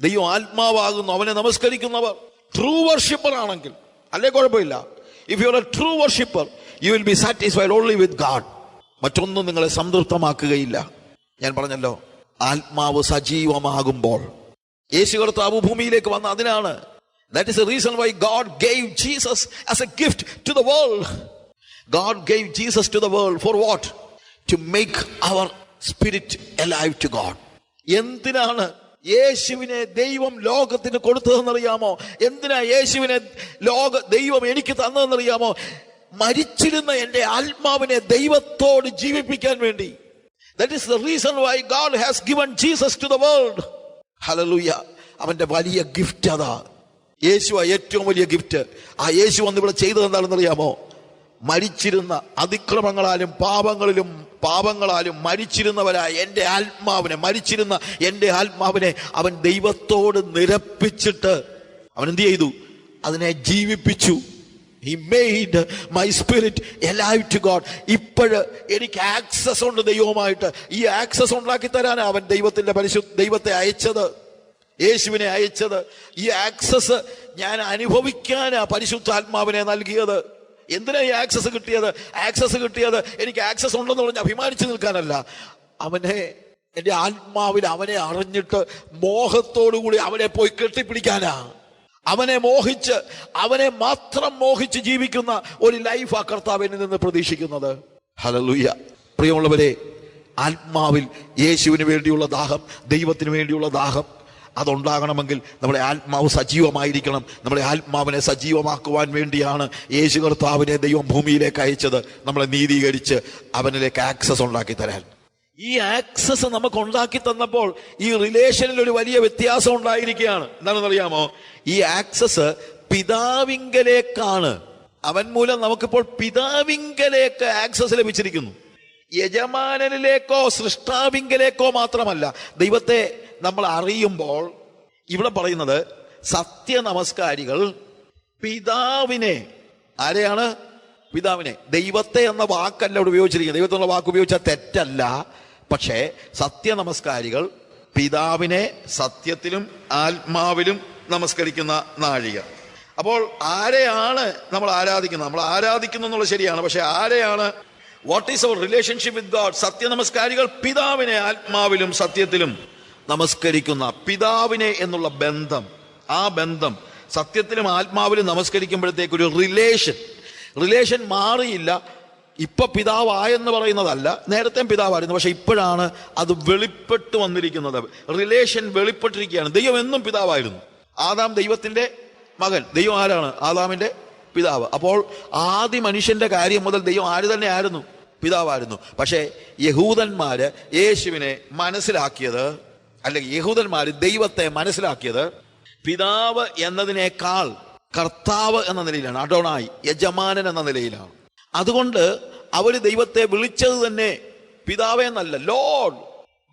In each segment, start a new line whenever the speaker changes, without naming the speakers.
ദൈവം ആത്മാവാകുന്നു അവനെ നമസ്കരിക്കുന്നവർ. True worshipper ആണെങ്കിൽ അല്ലേ കുഴപ്പമില്ല. If you are a true worshipper you will be satisfied only with God മറ്റൊന്നും നിങ്ങളെ സംതൃപ്തമാക്കുകയില്ല. ഞാൻ പറഞ്ഞല്ലോ ആത്മാവ് സജീവമാകുമ്പോൾ. യേശു കർത്താവ് ഭൂമിയിലേക്ക് വന്ന അതിനാണ്. That is a reason why God gave Jesus as a gift to the world God gave Jesus to the world for what to make our spirit alive to God എന്തിനാണ് യേശുവിനെ ദൈവം ലോകത്തിന് കൊടുത്തതെന്നറിയാമോ? എന്തിനാ യേശുവിനെ ലോക ദൈവം എനിക്ക് തന്നതെന്നറിയാമോ? മരിച്ചിരുന്ന എന്റെ ആത്മാവിനെ ദൈവത്തോട് ജീവിപ്പിക്കാൻ വേണ്ടി. That is the reason why God has given Jesus to the world hallelujah അവന്റെ വലിയ ഗിഫ്റ്റ് അതാ. യേശു ആ ഏറ്റവും വലിയ ഗിഫ്റ്റ് ആ യേശു വന്ന് ഇവിടെ ചെയ്തത് എന്താണെന്ന് അറിയാമോ മരിച്ചിരുന്ന അതിക്രമങ്ങളാലും പാപങ്ങളിലും പാപങ്ങളാലും മരിച്ചിരുന്നവരായ എന്റെ ആത്മാവിനെ മരിച്ചിരുന്ന എന്റെ ആത്മാവിനെ അവൻ ദൈവത്തോട് നിരപ്പിച്ചിട്ട് അവൻ എന്ത് ചെയ്തു? അതിനെ ജീവിപ്പിച്ചു. He made my spirit alive to God ഇപ്പോഴ് എനിക്ക് ആക്സസ് ഉണ്ട് ദൈവവുമായിട്ട്. ഈ ആക്സസ് ഉണ്ടാക്കി തരാനാണ് അവൻ ദൈവത്തിന്റെ പരിശു ദൈവത്തെ അയച്ചത്. യേശുവിനെ അയച്ചത്. ഈ ആക്സസ് ഞാൻ അനുഭവിക്കാനാ പരിശുദ്ധാത്മാവിനെ നൽകിയത്. എന്തിനാ ഈ ആക്സസ് കിട്ടിയത്? ആക്സസ് കിട്ടിയത് എനിക്ക് ആക്സസ് ഉണ്ടെന്ന് പറഞ്ഞ് അഭിമാനിച്ചു നിൽക്കാനല്ല. അവനെ എന്റെ ആത്മാവിൽ അവനെ അറിഞ്ഞിട്ട് മോഹത്തോടുകൂടി അവനെ പോയി കെട്ടിപ്പിടിക്കാനാ. അവനെ മോഹിച്ച് അവനെ മാത്രം മോഹിച്ച് ജീവിക്കുന്ന ഒരു ലൈഫ് ആ കർത്താവിനിൽ നിന്ന് പ്രതീക്ഷിക്കുന്നത്. ഹലലുയ്യ പ്രിയമുള്ളവരെ ആത്മാവിൽ യേശുവിന് വേണ്ടിയുള്ള ദാഹം ദൈവത്തിന് വേണ്ടിയുള്ള ദാഹം അതുണ്ടാകണമെങ്കിൽ നമ്മുടെ ആത്മാവ് സജീവമായിരിക്കണം. നമ്മുടെ ആത്മാവിനെ സജീവമാക്കുവാൻ വേണ്ടിയാണ് യേശു കർത്താവിനെ ദൈവം ഭൂമിയിലേക്ക് അയച്ചത്. നമ്മളെ നീതീകരിച്ച് അവനിലേക്ക് ആക്സസ് ഉണ്ടാക്കി തരാൻ. ഈ ആക്സസ് നമുക്ക് ഉണ്ടാക്കി തന്നപ്പോൾ ഈ റിലേഷനിൽ ഒരു വലിയ വ്യത്യാസം ഉണ്ടായിരിക്കുകയാണ്. എന്താണെന്ന് അറിയാമോ ഈ ആക്സസ് പിതാവിങ്കലേക്കാണ്. അവൻ മൂലം നമുക്കിപ്പോൾ പിതാവിങ്കലേക്ക് ആക്സസ് ലഭിച്ചിരിക്കുന്നു. യജമാനനിലേക്കോ സൃഷ്ടാവിങ്കലേക്കോ മാത്രമല്ല ദൈവത്തെ നമ്മൾ അറിയുമ്പോൾ ഇവിടെ പറയുന്നത് സത്യ നമസ്കാരികൾ പിതാവിനെ. ആരെയാണ്? പിതാവിനെ. ദൈവത്തെ എന്ന വാക്കല്ല ഇവിടെ ഉപയോഗിച്ചിരിക്കുന്നത്. എന്ന വാക്ക് ഉപയോഗിച്ചാൽ തെറ്റല്ല. പക്ഷേ സത്യ നമസ്കാരികൾ പിതാവിനെ സത്യത്തിലും ആത്മാവിലും നമസ്കരിക്കുന്ന നാഴിക. അപ്പോൾ ആരെയാണ് നമ്മൾ ആരാധിക്കുന്നത്? നമ്മൾ ആരാധിക്കുന്നു എന്നുള്ളത് ശരിയാണ്. പക്ഷെ ആരെയാണ്? What is our relationship with God സത്യ നമസ്കാരികൾ പിതാവിനെ ആത്മാവിലും സത്യത്തിലും നമസ്കരിക്കുന്ന പിതാവിനെ എന്നുള്ള ബന്ധം ആ ബന്ധം സത്യത്തിലും ആത്മാവിലും നമസ്കരിക്കുമ്പോഴത്തേക്ക് ഒരു റിലേഷൻ റിലേഷൻ മാറിയില്ല. ഇപ്പൊ പിതാവായെന്ന് പറയുന്നതല്ല. നേരത്തെ പിതാവായിരുന്നു. പക്ഷെ ഇപ്പോഴാണ് അത് വെളിപ്പെട്ട് വന്നിരിക്കുന്നത്. റിലേഷൻ വെളിപ്പെട്ടിരിക്കുകയാണ്. ദൈവം എന്നും പിതാവായിരുന്നു. ആദാം ദൈവത്തിന്റെ മകൻ. ദൈവം ആരാണ്? ആദാമിന്റെ പിതാവ്. അപ്പോൾ ആദ്യ മനുഷ്യന്റെ കാര്യം മുതൽ ദൈവം ആര് തന്നെ ആയിരുന്നു പിതാവായിരുന്നു. പക്ഷേ യഹൂദന്മാര് യേശുവിനെ മനസ്സിലാക്കിയത് അല്ലെങ്കിൽ യഹൂദന്മാർ ദൈവത്തെ മനസ്സിലാക്കിയത് പിതാവ് എന്നതിനേക്കാൾ കർത്താവ് എന്ന നിലയിലാണ് അഡോണായി യജമാനൻ എന്ന നിലയിലാണ്. അതുകൊണ്ട് അവർ ദൈവത്തെ വിളിച്ചത് തന്നെ പിതാവേ എന്നല്ല ലോഡ്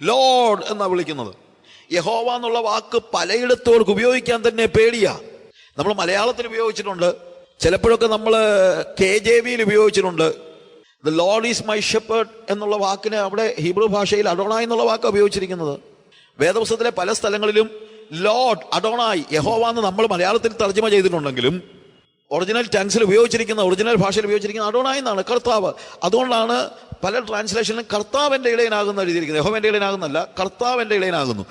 ലോഡ് എന്നാണ് വിളിക്കുന്നത്. യഹോവ എന്നുള്ള വാക്ക് പലയിടത്തും ഉപയോഗിക്കാൻ തന്നെ പേടിയാ. നമ്മൾ മലയാളത്തിൽ ഉപയോഗിച്ചിട്ടുണ്ട് ചിലപ്പോഴൊക്കെ നമ്മൾ കെ ജെ വിയിൽ ഉപയോഗിച്ചിട്ടുണ്ട്. The lord is my shepherd എന്നുള്ള വാക്കിന് അവിടെ ഹീബ്രു ഭാഷയിൽ അടോണായി എന്നുള്ള വാക്ക് ഉപയോഗിച്ചിരിക്കുന്നത്. വേദപുസ്തകത്തിലെ പല സ്ഥലങ്ങളിലും ലോഡ് അഡോണായി യഹോവ എന്ന് നമ്മൾ മലയാളത്തിൽ തർജമ ചെയ്തിട്ടുണ്ടെങ്കിലും ഒറിജിനൽ ടാങ്സിൽ ഉപയോഗിച്ചിരിക്കുന്ന ഒറിജിനൽ ഭാഷയിൽ ഉപയോഗിച്ചിരിക്കുന്ന അഡോണായി എന്നാണ് കർത്താവ്. അതുകൊണ്ടാണ് പല ട്രാൻസ്ലേഷനിലും കർത്താവിന്റെ ഇളയനാകുന്ന എഴുതിയിരിക്കുന്നത്. യഹോവന്റെ ഇളയനാകുന്നല്ല കർത്താവിന്റെ ഇളയനാകുന്നു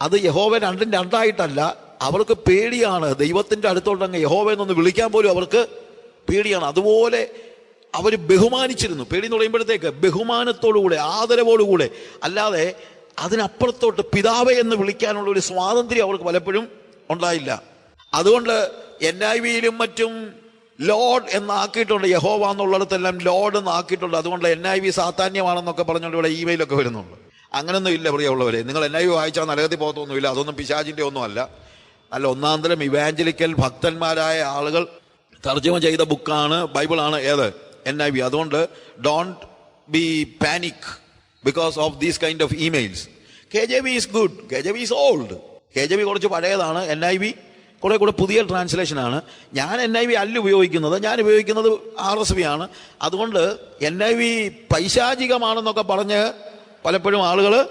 അത് യഹോവ രണ്ടും രണ്ടായിട്ടല്ല അവർക്ക് പേടിയാണ്. ദൈവത്തിന്റെ അടുത്തോട്ടങ്ങ് യഹോവ എന്നൊന്ന് വിളിക്കാൻ പോലും അവർക്ക് പേടിയാണ്. അതുപോലെ അവർ ബഹുമാനിച്ചിരുന്നു. പേടി എന്ന് പറയുമ്പോഴത്തേക്ക് ബഹുമാനത്തോടുകൂടെ ആദരവോടുകൂടെ. അല്ലാതെ അതിനപ്പുറത്തോട്ട് പിതാവ് എന്ന് വിളിക്കാനുള്ള ഒരു സ്വാതന്ത്ര്യം അവർക്ക് പലപ്പോഴും ഉണ്ടായില്ല. അതുകൊണ്ട് എൻ ഐ വിയിലും മറ്റും ലോഡ് എന്നാക്കിയിട്ടുണ്ട്. യഹോവ എന്നുള്ളിടത്തെല്ലാം ലോഡ് എന്നാക്കിയിട്ടുണ്ട്. അതുകൊണ്ട് എൻ ഐ വി സാധാന്യമാണെന്നൊക്കെ പറഞ്ഞുകൊണ്ട് ഇവിടെ ഇമെയിലൊക്കെ വരുന്നുണ്ട്. അങ്ങനൊന്നും ഇല്ല പ്രിയമുള്ളവരെ നിങ്ങൾ എൻ ഐ വി വായിച്ചാൽ നരകത്തിൽ പോകത്തൊന്നുമില്ല. അതൊന്നും പിശാചിന്റെ ഒന്നും അല്ല ഒന്നാന്തരം ഇവാഞ്ചലിക്കൽ ഭക്തന്മാരായ ആളുകൾ തർജമ ചെയ്ത ബുക്കാണ് ബൈബിളാണ് ഏത്? എൻ ഐ വി അതുകൊണ്ട് don't be panic because of these kind of emails K J B is good K J B is old K J B കുറച്ച് പഴയതാണ്. എൻ ഐ വി കുറെ കൂടെ പുതിയ ട്രാൻസ്ലേഷനാണ് ഞാൻ എൻ ഐ വി അല്ല ഉപയോഗിക്കുന്നത്. ഞാൻ ഉപയോഗിക്കുന്നത് ആർ എസ് ബി ആണ്. അതുകൊണ്ട് എൻ ഐ വി പൈശാചികമാണെന്നൊക്കെ പറഞ്ഞ് പലപ്പോഴും ആളുകൾ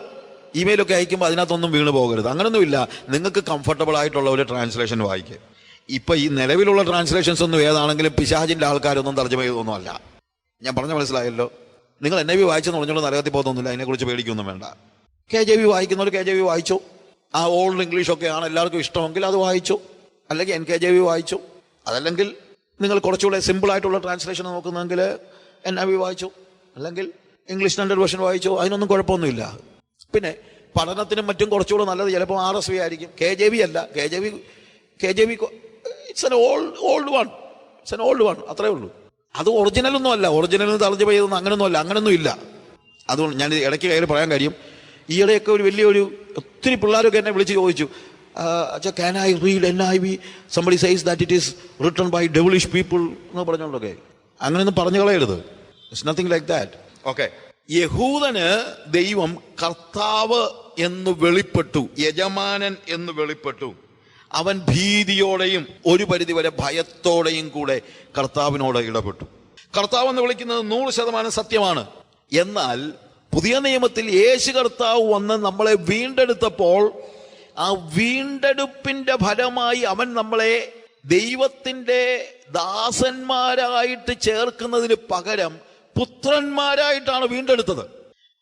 ഇമെയിലൊക്കെ അയക്കുമ്പോൾ അതിനകത്തൊന്നും വീണ് പോകരുത്. അങ്ങനൊന്നുമില്ല. നിങ്ങൾക്ക് കംഫർട്ടബിൾ ആയിട്ടുള്ള ഒരു ട്രാൻസ്ലേഷൻ വായിക്കുക ഇപ്പൊ ഈ നിലവിലുള്ള ട്രാൻസ്ലേഷൻസ് ഒന്നും ഏതാണെങ്കിലും പിശാചിന്റെ ആൾക്കാരൊന്നും തർജമ ചെയ്തൊന്നും അല്ല. ഞാൻ പറഞ്ഞ മനസ്സിലായല്ലോ? നിങ്ങൾ എൻ എന്നെ വി വായിച്ചെന്ന് പറഞ്ഞോളൂ നരകത്തിൽ പോകുന്നൊന്നുമില്ല അതിനെക്കുറിച്ച് പേടിക്കൊന്നും വേണ്ട. കെ ജെ വി വായിക്കുന്നവർ കെ ജെ വി വായിച്ചു. ആ ഓൾഡ് ഇംഗ്ലീഷ് ഒക്കെയാണ് എല്ലാവർക്കും ഇഷ്ടമെങ്കിൽ അത് വായിച്ചു. അല്ലെങ്കിൽ എൻ കെ ജെ വി വായിച്ചു. അതല്ലെങ്കിൽ നിങ്ങൾ കുറച്ചുകൂടെ സിമ്പിൾ ആയിട്ടുള്ള ട്രാൻസ്ലേഷൻ നോക്കുന്നെങ്കിൽ എൻ ഐ വി വായിച്ചു. അല്ലെങ്കിൽ ഇംഗ്ലീഷ് സ്റ്റാൻഡേർഡ് വേർഷൻ വായിച്ചു. അതിനൊന്നും കുഴപ്പമൊന്നുമില്ല. പിന്നെ പഠനത്തിനും മറ്റും കുറച്ചുകൂടെ നല്ലത് ചിലപ്പോൾ ആർ എസ് വി ആയിരിക്കും. കെ ജെ വി അല്ല. K J V K J V it's an old old one it's an old one അത്രേ ഉള്ളൂ. അത് ഒറിജിനലൊന്നും അല്ല. ഒറിജിനലിന് തളർജ് ചെയ്തൊന്നും അങ്ങനൊന്നും അല്ല. അങ്ങനൊന്നും ഇല്ല. അതുകൊണ്ട് ഞാൻ ഇടയ്ക്ക് കയറി പറയാൻ കാര്യം ഈയിടെയൊക്കെ ഒരു വലിയൊരു ഒത്തിരി പിള്ളേരൊക്കെ എന്നെ വിളിച്ച് ചോദിച്ചു അച്ഛാ can I read N I V somebody says that it is written by devilish people എന്ന് പറഞ്ഞോണ്ടൊക്കെ അങ്ങനെയൊന്നും പറഞ്ഞു കളയരുത്. It's nothing like that okay യഹൂദന് ദൈവം കർത്താവ് എന്ന് വെളിപ്പെട്ടു യജമാനൻ എന്ന് വെളിപ്പെട്ടു. അവൻ ഭീതിയോടെയും ഒരു പരിധിവരെ ഭയത്തോടെയും കൂടെ കർത്താവിനോട് ഇടപെട്ടു. കർത്താവ് എന്ന് വിളിക്കുന്നത് നൂറ് ശതമാനം സത്യമാണ്. എന്നാൽ പുതിയ നിയമത്തിൽ യേശു കർത്താവ് വന്ന് നമ്മളെ വീണ്ടെടുത്തപ്പോൾ ആ വീണ്ടെടുപ്പിന്റെ ഫലമായി അവൻ നമ്മളെ ദൈവത്തിന്റെ ദാസന്മാരായിട്ട് ചേർക്കുന്നതിന് പകരം പുത്രന്മാരായിട്ടാണ് വീണ്ടെടുത്തത്.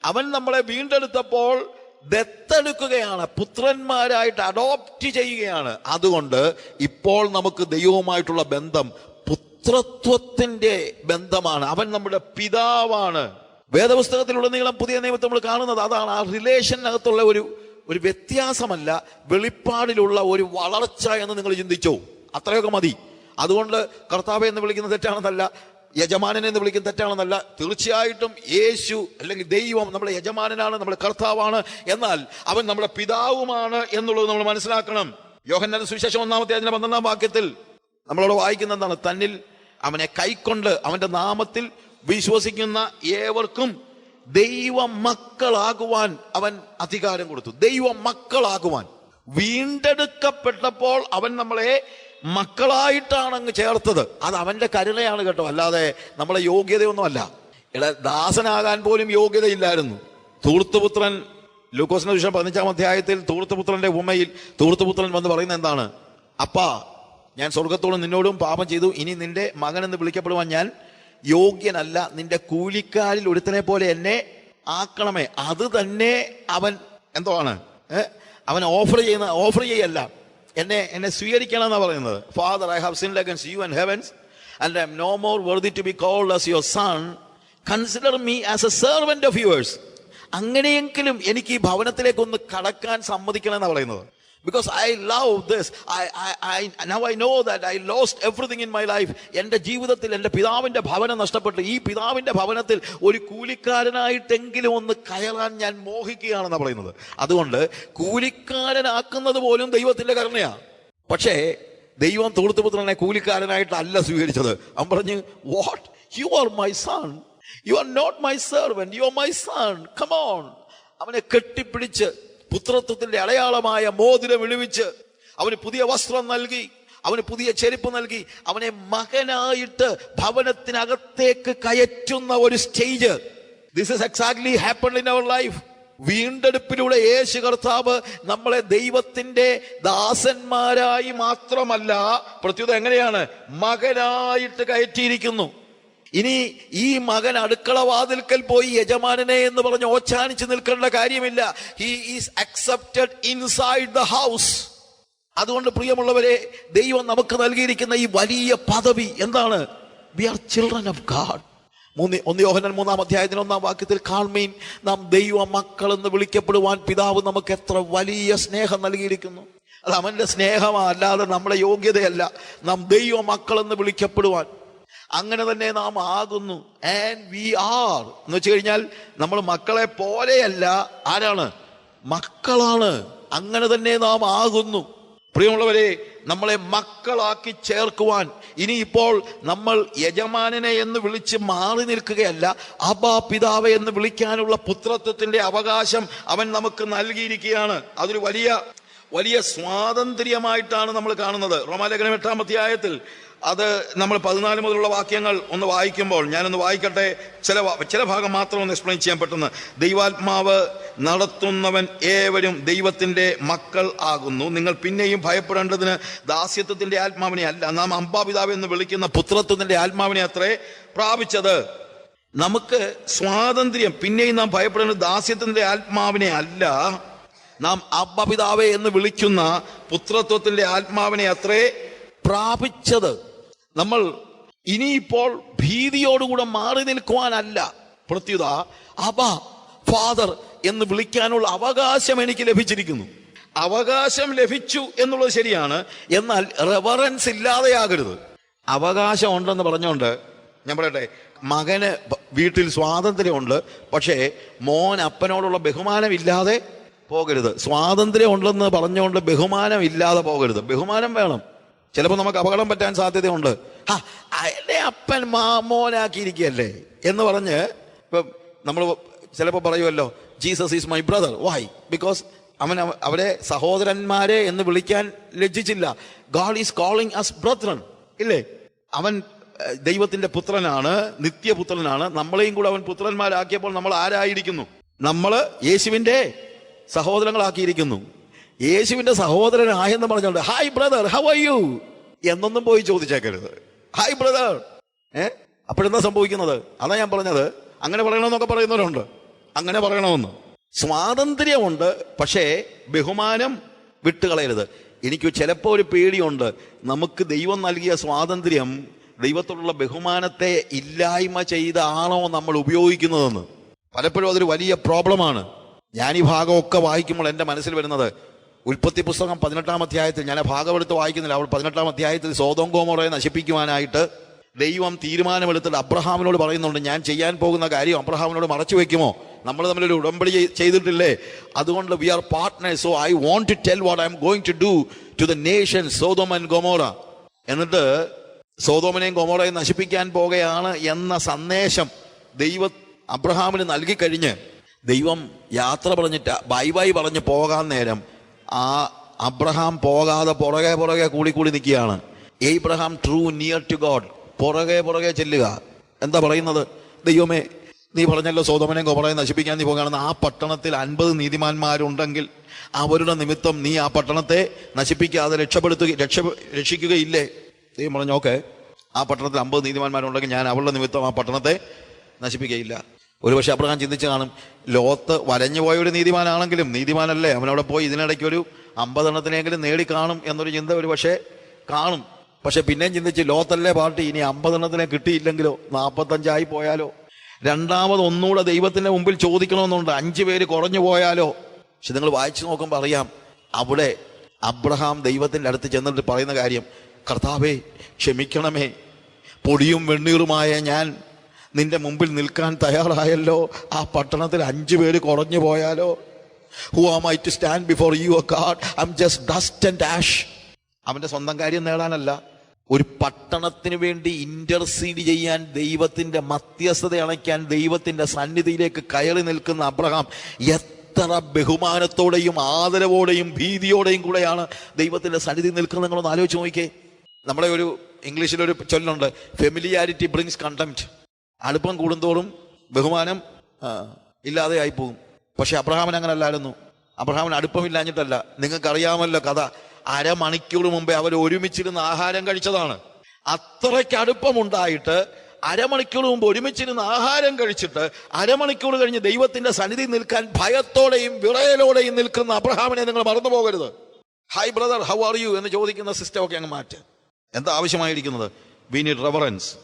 അവൻ നമ്മളെ വീണ്ടെടുത്തപ്പോൾ ദത്തെടുക്കുകയാണ് പുത്രന്മാരായിട്ട് അഡോപ്റ്റ് ചെയ്യുകയാണ്. അതുകൊണ്ട് ഇപ്പോൾ നമുക്ക് ദൈവവുമായിട്ടുള്ള ബന്ധം പുത്രത്വത്തിന്റെ ബന്ധമാണ്. അവൻ നമ്മുടെ പിതാവാണ്. വേദപുസ്തകത്തിലുടനീളം പുതിയ നിയമത്തെ നമ്മൾ കാണുന്നത്. അതാണ് ആ റിലേഷനകത്തുള്ള ഒരു ഒരു വ്യത്യാസമല്ല വെളിപ്പാടിലുള്ള ഒരു വളർച്ച എന്ന് നിങ്ങൾ ചിന്തിച്ചു. അത്രയൊക്കെ മതി. അതുകൊണ്ട് കർത്താവ് എന്ന് വിളിക്കുന്നത് തെറ്റാണെന്നല്ല. യജമാനൻ എന്ന് തെറ്റാണെന്നല്ല തീർച്ചയായിട്ടും യേശു അല്ലെങ്കിൽ ദൈവം നമ്മുടെ യജമാനനാണ് നമ്മുടെ കർത്താവാണ്. എന്നാൽ അവൻ നമ്മുടെ പിതാവുമാണ് എന്നുള്ളത് നമ്മൾ മനസ്സിലാക്കണം. യോഹന്നാൻ സുവിശേഷം ഒന്നാമത്തെ അതിന്റെ പന്ത്രണ്ടാം വാക്യത്തിൽ നമ്മളോട് വായിക്കുന്ന എന്താണ്? തന്നിൽ അവനെ കൈക്കൊണ്ട് അവന്റെ നാമത്തിൽ വിശ്വസിക്കുന്ന ഏവർക്കും ദൈവ മക്കളാകുവാൻ അവൻ അധികാരം കൊടുത്തു. ദൈവ മക്കളാകുവാൻ വീണ്ടെടുക്കപ്പെട്ടപ്പോൾ അവൻ നമ്മളെ മക്കളായിട്ടാണ് അങ്ങ് ചേർത്തത്. അത് അവന്റെ കരുണയാണ് കേട്ടോ. അല്ലാതെ നമ്മളെ യോഗ്യതയൊന്നുമല്ല. ഇട ദാസനാകാൻ പോലും യോഗ്യതയില്ലായിരുന്നു. തൂർത്തുപുത്രൻ ലൂക്കോസിന്റെ വിഷയം പതിനഞ്ചാം അധ്യായത്തിൽ തൂർത്തുപുത്രന്റെ ഉമ്മയിൽ തൂർത്തുപുത്രൻ വന്ന് പറയുന്നത് എന്താണ്? അപ്പാ ഞാൻ സ്വർഗത്തോളം നിന്നോടും പാപം ചെയ്തു. ഇനി നിന്റെ മകൻ എന്ന് വിളിക്കപ്പെടുവാൻ ഞാൻ യോഗ്യനല്ല. നിന്റെ കൂലിക്കാരിൽ ഒരുത്തനെ പോലെ എന്നെ ആക്കണമേ. അത് തന്നെ അവൻ എന്തോ ആണ്? അവൻ ഓഫർ ചെയ്യുന്ന ഓഫർ ചെയ്യല്ല. എന്നെ എന്നെ സ്വീകരിക്കണം എന്നാണ് പറയുന്നത്. Father I have sin against you and heavens and I am no more worthy to be called as your son consider me as a servant of yours അങ്ങനെയെങ്കിലും എനിക്ക് ഈ ഭവനത്തിലേക്കൊന്ന് കടക്കാൻ സമ്മതിക്കണം എന്നാണ് പറയുന്നത്. Because I love this I now I know that I lost everything in my life എന്റെ ജീവിതത്തിൽ എന്റെ പിതാവിന്റെ ഭവനം നഷ്ടപ്പെട്ടു. ഈ പിതാവിന്റെ ഭവനത്തിൽ ഒരു കൂലിക്കാരനായിട്ടെങ്കിലും ഒന്ന് കയറാൻ ഞാൻ മോഹിക്കുകയാണെന്നാണ് പറയുന്നത്. അതുകൊണ്ട് കൂലിക്കാരനാക്കുന്നത് പോലും ദൈവത്തിന്റെ കരുണയാണ് പക്ഷേ ദൈവം തൂർത്തുപുത്രനെ കൂലിക്കാരനായിട്ടല്ല സ്വീകരിച്ചത്. അവൻ പറഞ്ഞു what you are my son you are not my servant you are my son come on അവനെ കെട്ടിപ്പിടിച്ച് പുത്രത്വത്തിന്റെ അടയാളമായ മോതിരം വിളിവിച്ച് അവന് പുതിയ വസ്ത്രം നൽകി അവന് പുതിയ ചെരുപ്പ് നൽകി അവനെ മകനായിട്ട് ഭവനത്തിനകത്തേക്ക് കയറ്റുന്ന ഒരു stage this is exactly happen in our life വീണ്ടെടുപ്പിലൂടെ യേശു കർത്താവ് നമ്മളെ ദൈവത്തിന്റെ ദാസന്മാരായി മാത്രമല്ല പ്രത്യുത എങ്ങനെയാണ്? മകനായിട്ട് കയറ്റിയിരിക്കുന്നു. ഇനി ഈ മകൻ അടുക്കള വാതിൽക്കൽ പോയി യജമാനനെ എന്ന് പറഞ്ഞ് ഓച്ചാനിച്ച് നിൽക്കേണ്ട കാര്യമില്ല. He is accepted inside the house അതുകൊണ്ട് പ്രിയമുള്ളവരെ ദൈവം നമുക്ക് നൽകിയിരിക്കുന്ന ഈ വലിയ പദവി എന്താണ്? We are children of God മൂന്ന് ഒന്ന് യോഹനൻ മൂന്നാം അധ്യായത്തിന് ഒന്നാം വാക്യത്തിൽ കാൺമീൻ നാം ദൈവ മക്കൾ എന്ന് വിളിക്കപ്പെടുവാൻ പിതാവ് നമുക്ക് എത്ര വലിയ സ്നേഹം നൽകിയിരിക്കുന്നു. അത് അവന്റെ സ്നേഹമാ അല്ലാതെ നമ്മുടെ യോഗ്യതയല്ല. നാം ദൈവ മക്കൾ എന്ന് വിളിക്കപ്പെടുവാൻ അങ്ങനെ തന്നെ നാം ആകുന്നു. ആൻഡ് വി ആർ എന്ന് വെച്ച് കഴിഞ്ഞാൽ നമ്മൾ മക്കളെ പോലെയല്ല. ആരാണ്? മക്കളാണ്. അങ്ങനെ തന്നെ നാം ആകുന്നു. പ്രിയമുള്ളവരെ നമ്മളെ മക്കളാക്കി ചേർക്കുവാൻ ഇനിയിപ്പോൾ നമ്മൾ യജമാനനെ എന്ന് വിളിച്ച് മാറി നിൽക്കുകയല്ല അബാ പിതാവ് എന്ന് വിളിക്കാനുള്ള പുത്രത്വത്തിന്റെ അവകാശം അവൻ നമുക്ക് നൽകിയിരിക്കുകയാണ്. അതൊരു വലിയ വലിയ സ്വാതന്ത്ര്യമായിട്ടാണ് നമ്മൾ കാണുന്നത്. റോമാലേഖനം എട്ടാം അധ്യായത്തിൽ അത് നമ്മൾ പതിനാല് മുതലുള്ള വാക്യങ്ങൾ ഒന്ന് വായിക്കുമ്പോൾ ഞാനൊന്ന് വായിക്കട്ടെ. ചില ചില ഭാഗം മാത്രം ഒന്ന് എക്സ്പ്ലെയിൻ ചെയ്യാൻ പറ്റുന്ന. ദൈവാത്മാവ് നടത്തുന്നവൻ ഏവരും ദൈവത്തിന്റെ മക്കൾ ആകുന്നു. നിങ്ങൾ പിന്നെയും ഭയപ്പെടേണ്ടതിന് ദാസ്യത്വത്തിന്റെ ആത്മാവിനെ അല്ല നാം അമ്പാപിതാവ് എന്ന് വിളിക്കുന്ന പുത്രത്വത്തിന്റെ ആത്മാവിനെ അത്രേ പ്രാപിച്ചത്. നമുക്ക് സ്വാതന്ത്ര്യം പിന്നെയും നാം ഭയപ്പെടേണ്ടത് ദാസ്യത്തിന്റെ ആത്മാവിനെ അല്ല. നാം അബ്ബപിതാവേ എന്ന് വിളിക്കുന്ന പുത്രത്വത്തിന്റെ ആത്മാവിനെ അത്രേ പ്രാപിച്ചത്. നമ്മൾ ഇനിയിപ്പോൾ ഭീതിയോടുകൂടെ മാറി നിൽക്കുവാനല്ല. പ്രത്യുത അബ ഫാദർ എന്ന് വിളിക്കാനുള്ള അവകാശം എനിക്ക് ലഭിച്ചിരിക്കുന്നു. അവകാശം ലഭിച്ചു എന്നുള്ളത് ശരിയാണ്. എന്നാൽ റെവറൻസ് ഇല്ലാതെയാകരുത്. അവകാശം ഉണ്ടെന്ന് പറഞ്ഞുകൊണ്ട് ഞാൻ പറയട്ടെ മകന് വീട്ടിൽ സ്വാതന്ത്ര്യമുണ്ട് പക്ഷേ മോൻ അപ്പനോടുള്ള ബഹുമാനം ഇല്ലാതെ പോകരുത്. സ്വാതന്ത്ര്യം ഉണ്ടെന്ന് പറഞ്ഞുകൊണ്ട് ബഹുമാനം ഇല്ലാതെ പോകരുത്. ബഹുമാനം വേണം. ചിലപ്പോൾ നമുക്ക് അപകടം പറ്റാൻ സാധ്യതയുണ്ട്. ആ എന്റെ അപ്പൻ മാമോനാക്കിയിരിക്കുകയല്ലേ? എന്ന് പറഞ്ഞ് ഇപ്പം നമ്മൾ ചിലപ്പോൾ പറയുമല്ലോ Jesus is my brother why because അവൻ അവ- അവരെ സഹോദരന്മാരെ എന്ന് വിളിക്കാൻ ലജ്ജിച്ചില്ല. God is calling us brethren ഇല്ലേ? അവൻ ദൈവത്തിന്റെ പുത്രനാണ് നിത്യപുത്രനാണ്. നമ്മളെയും കൂടെ അവൻ പുത്രന്മാരാക്കിയപ്പോൾ നമ്മൾ ആരായിരിക്കുന്നു? നമ്മൾ യേശുവിന്റെ സഹോദരങ്ങളാക്കിയിരിക്കുന്നു. യേശുവിന്റെ സഹോദരനായെന്ന് പറഞ്ഞോണ്ട് hi brother how are you എന്നൊന്നും പോയി ചോദിച്ചേക്കരുത്. ഹായ് ബ്രദർ ഏ? അപ്പോഴെന്താ സംഭവിക്കുന്നത്? അതാ ഞാൻ പറഞ്ഞത്. അങ്ങനെ പറയണമെന്നൊക്കെ പറയുന്നവരുണ്ട്. അങ്ങനെ പറയണമെന്ന്. സ്വാതന്ത്ര്യമുണ്ട് പക്ഷേ ബഹുമാനം വിട്ടുകളയരുത്. എനിക്ക് ചിലപ്പോൾ ഒരു പേടിയുണ്ട്. നമുക്ക് ദൈവം നൽകിയ സ്വാതന്ത്ര്യം ദൈവത്തോടുള്ള ബഹുമാനത്തെ ഇല്ലായ്മ ചെയ്താണോ നമ്മൾ ഉപയോഗിക്കുന്നതെന്ന്. പലപ്പോഴും അതൊരു വലിയ പ്രോബ്ലമാണ്. ഞാൻ ഈ ഭാഗമൊക്കെ വായിക്കുമ്പോൾ എന്റെ മനസ്സിൽ വരുന്നത് ഉൽപ്പത്തി പുസ്തകം പതിനെട്ടാം അധ്യായത്തിൽ ഞാൻ ഭാഗമെടുത്ത് വായിക്കുന്നില്ല. അവൾ പതിനെട്ടാം അധ്യായത്തിൽ സോതോം ഗോമോറയെ നശിപ്പിക്കുവാനായിട്ട് ദൈവം തീരുമാനമെടുത്തിട്ട് അബ്രഹാമിനോട് പറയുന്നുണ്ട് ഞാൻ ചെയ്യാൻ പോകുന്ന കാര്യം അബ്രഹാമിനോട് മറച്ചു വെക്കുമോ? നമ്മൾ തമ്മിലൊരു ഉടമ്പടി ചെയ്തിട്ടില്ലേ? അതുകൊണ്ട് we are partners so I want to tell what I am going to do to the nation Sodom and Gomorrah. എന്നിട്ട് സോതോമിനെയും ഗൊമോറയും നശിപ്പിക്കാൻ പോകുകയാണ് എന്ന സന്ദേശം ദൈവ അബ്രഹാമിന് നൽകി കഴിഞ്ഞ് ദൈവം യാത്ര പറഞ്ഞിട്ട് ബൈ ബൈ പറഞ്ഞ് പോകാൻ നേരം ആ അബ്രഹാം പോകാതെ പുറകെ പുറകെ കൂടി കൂടി നിൽക്കുകയാണ്. Abraham drew near to God പുറകെ പുറകെ ചെല്ലുക. എന്താ പറയുന്നത്? ദൈവമേ നീ പറഞ്ഞല്ലോ സോതമനെ ഗോമറയും നശിപ്പിക്കാൻ നീ പോകുകയാണെന്ന്. ആ പട്ടണത്തിൽ അൻപത് നീതിമാന്മാരുണ്ടെങ്കിൽ അവരുടെ നിമിത്തം നീ ആ പട്ടണത്തെ നശിപ്പിക്കാതെ രക്ഷപ്പെടുത്തുക രക്ഷ രക്ഷിക്കുകയില്ലേ? ദൈവം പറഞ്ഞു ഓക്കെ. ആ പട്ടണത്തിൽ അമ്പത് നീതിമാന്മാരുണ്ടെങ്കിൽ ഞാൻ അവളുടെ നിമിത്തം ആ പട്ടണത്തെ നശിപ്പിക്കുകയില്ല. ഒരുപക്ഷെ അബ്രഹാം ചിന്തിച്ച് കാണും ലോത്ത് വലഞ്ഞു പോയ ഒരു നീതിമാനാണെങ്കിലും നീതിമാനല്ലേ അവനവിടെ പോയി ഇതിനിടയ്ക്ക് ഒരു അമ്പതെണ്ണത്തിനെങ്കിലും നേടി കാണും എന്നൊരു ചിന്ത ഒരു പക്ഷേ കാണും. പക്ഷെ പിന്നെയും ചിന്തിച്ച് ലോത്തല്ലേ പാർട്ടി ഇനി അമ്പതെണ്ണത്തിനെ കിട്ടിയില്ലെങ്കിലോ നാൽപ്പത്തഞ്ചായി പോയാലോ? രണ്ടാമത് ഒന്നുകൂടെ ദൈവത്തിന്റെ മുമ്പിൽ ചോദിക്കണമെന്നുണ്ട് അഞ്ച് പേര് കുറഞ്ഞു പോയാലോ? പക്ഷെ നിങ്ങൾ വായിച്ചു നോക്കുമ്പോൾ അറിയാം അവിടെ അബ്രഹാം ദൈവത്തിന്റെ അടുത്ത് ചെന്നിട്ട് പറയുന്ന കാര്യം കർത്താവേ ക്ഷമിക്കണമേ പൊടിയും വെണ്ണീറുമായ ഞാൻ നിന്റെ മുമ്പിൽ നിൽക്കാൻ തയ്യാറായല്ലോ? ആ പട്ടണത്തിൽ അഞ്ചു പേര് കുറഞ്ഞു പോയാലോ? Who am I to stand before you a God I am just dust and ash അവന്റെ സ്വന്തം കാര്യം നേടാനല്ല. ഒരു പട്ടണത്തിന് വേണ്ടി ഇന്റർസീഡ് ചെയ്യാൻ ദൈവത്തിന്റെ മധ്യസ്ഥത അണയ്ക്കാൻ ദൈവത്തിന്റെ സന്നിധിയിലേക്ക് കയറി നിൽക്കുന്ന അബ്രഹാം എത്ര ബഹുമാനത്തോടെയും ആദരവോടെയും ഭീതിയോടെയും കൂടെയാണ് ദൈവത്തിന്റെ സന്നിധി നിൽക്കുന്നത് നിങ്ങളൊന്ന് ആലോചിച്ച് നോക്കിക്കേ. നമ്മളെ ഒരു ഇംഗ്ലീഷിലൊരു ചൊല്ലുണ്ട് ഫെമിലിയാരിറ്റി ബ്രിങ്സ് കണ്ടംപ്റ്റ് അടുപ്പം കൂടുന്തോറും ബഹുമാനം ഇല്ലാതെ ഇല്ലാതെയായി പോകും പക്ഷെ അബ്രഹാമൻ അങ്ങനെ അല്ലായിരുന്നു അബ്രഹാമൻ അടുപ്പമില്ലാഞ്ഞിട്ടല്ല. നിങ്ങൾക്ക് അറിയാമല്ലോ കഥ. അരമണിക്കൂർ മുമ്പേ അവർ ഒരുമിച്ചിരുന്ന് ആഹാരം കഴിച്ചതാണ്. അത്രയ്ക്ക് അടുപ്പമുണ്ടായിട്ട് അരമണിക്കൂർ മുമ്പ് ഒരുമിച്ചിരുന്ന് ആഹാരം കഴിച്ചിട്ട് അരമണിക്കൂർ കഴിഞ്ഞ് ദൈവത്തിന്റെ സന്നിധി നിൽക്കാൻ ഭയത്തോടെയും വിറയലോടെയും നിൽക്കുന്ന അബ്രഹാമിനെ നിങ്ങൾ മറന്നു പോകരുത്. Hi brother how are you എന്ന് ചോദിക്കുന്ന സിസ്റ്റം ഒക്കെ അങ്ങ് മാറ്റ്. എന്താ ആവശ്യമായിരിക്കുന്നത്? We need reverence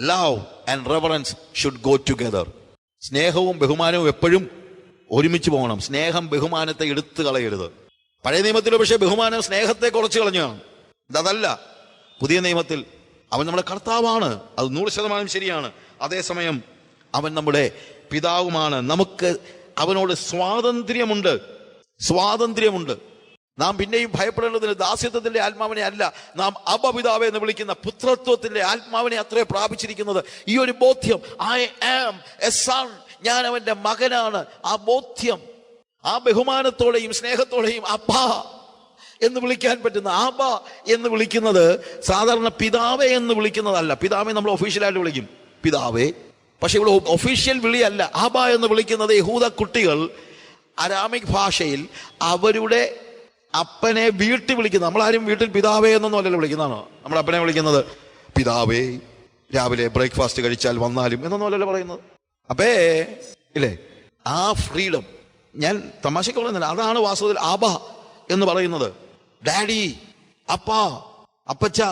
love and reverence should go together സ്നേഹവും ബഹുമാനവും എപ്പോഴും ഒരുമിച്ച് പോകണം. സ്നേഹം ബഹുമാനത്തെ എടുത്തു കളയരുത്. പഴയ നിയമത്തിൽ പക്ഷേ ബഹുമാനം സ്നേഹത്തെ കുറച്ച് കളഞ്ഞാണ് ഇതല്ല പുതിയ നിയമത്തിൽ അവൻ നമ്മുടെ കർത്താവാണ്. അത് നൂറ് ശതമാനം ശരിയാണ്. അതേസമയം അവൻ നമ്മുടെ പിതാവുമാണ്. നമുക്ക് അവനോട് സ്വാതന്ത്ര്യമുണ്ട്. സ്വാതന്ത്ര്യമുണ്ട്. നാം പിന്നെയും ഭയപ്പെടേണ്ടതിന് ദാസ്യത്വത്തിന്റെ ആത്മാവിനെ അല്ല നാം അപപിതാവ് എന്ന് വിളിക്കുന്ന പുത്രത്വത്തിന്റെ ആത്മാവിനെ അത്രേ പ്രാപിച്ചിരിക്കുന്നത്. ഈ ഒരു ബോധ്യം ഐ ആം എ സൺ ഞാൻ അവന്റെ മകനാണ്. ആ ബോധ്യം ആ ബഹുമാനത്തോടെയും സ്നേഹത്തോടെയും അപ്പ എന്ന് വിളിക്കാൻ പറ്റുന്ന ആബ എന്ന് വിളിക്കുന്നത് സാധാരണ പിതാവേ എന്ന് വിളിക്കുന്നതല്ല. പിതാവെ നമ്മൾ ഒഫീഷ്യലായിട്ട് വിളിക്കും. പിതാവേ. പക്ഷെ ഇവിടെ ഒഫീഷ്യൽ വിളിയല്ല. ആബ എന്ന് വിളിക്കുന്നത് യഹൂദ കുട്ടികൾ അരാമിക് ഭാഷയിൽ അവരുടെ അപ്പനെ വീട്ടിൽ വിളിക്കുന്നത് നമ്മളാരും വീട്ടിൽ പിതാവേ എന്നൊന്നും അല്ലല്ലോ വിളിക്കുന്നതാണോ? നമ്മൾ അപ്പനെ വിളിക്കുന്നത് പിതാവേ രാവിലെ ബ്രേക്ക്ഫാസ്റ്റ് കഴിച്ചാൽ വന്നാലും എന്നൊന്നും അല്ലല്ലോ പറയുന്നത്. അപ്പേ ഇല്ലേ? ആ ഫ്രീഡം. ഞാൻ തമാശക്ക് പറയുന്നില്ല. അതാണ് വാസ്തവത്തിൽ ആബ എന്ന് പറയുന്നത്. ഡാഡി അപ്പ അപ്പച്ച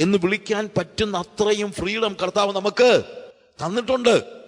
എന്ന് വിളിക്കാൻ പറ്റുന്ന അത്രയും ഫ്രീഡം കർത്താവ് നമുക്ക് തന്നിട്ടുണ്ട്.